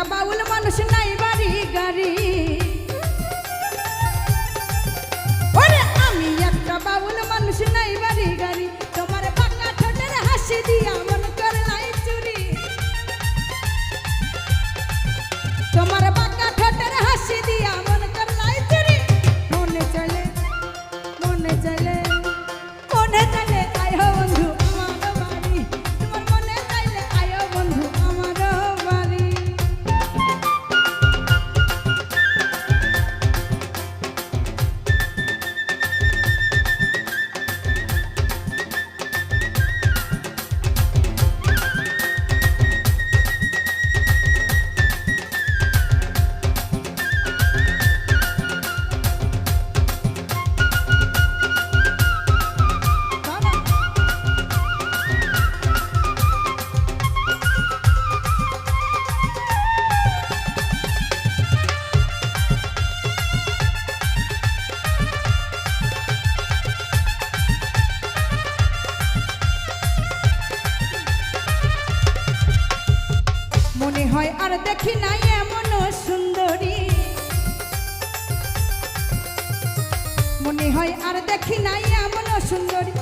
একটা বাউল মানুষ নাই বাড়ি গাড়ি। ওরে আমি একটা বাউল মানুষ নাই বাড়ি গাড়ি। তোমার পাকা ঠোঁটের হাসি দিয়া মন করলাই চুরি। তোমার পাকা ঠোঁটের হাসি দিয়া মন করলাই চুরি। মনে চলে মনে চলে মনে চলে আর দেখি না এমন সুন্দরী। মনে হয় আর দেখি না এমন সুন্দরী।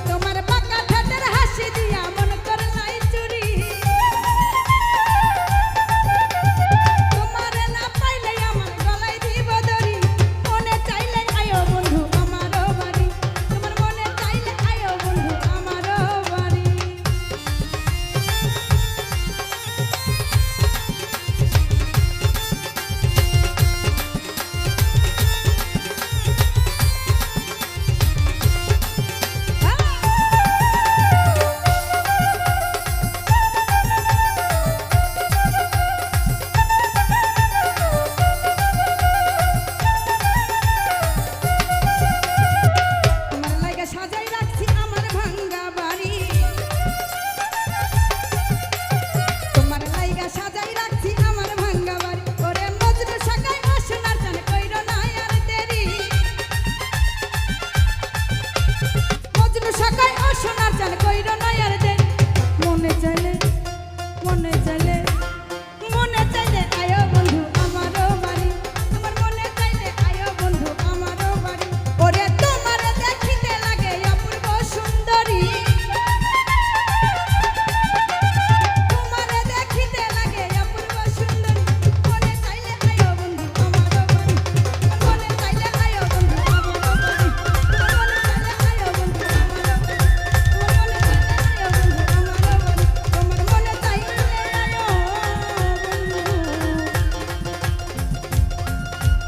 ¡Dale, Coirón!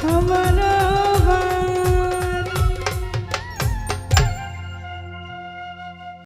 আমার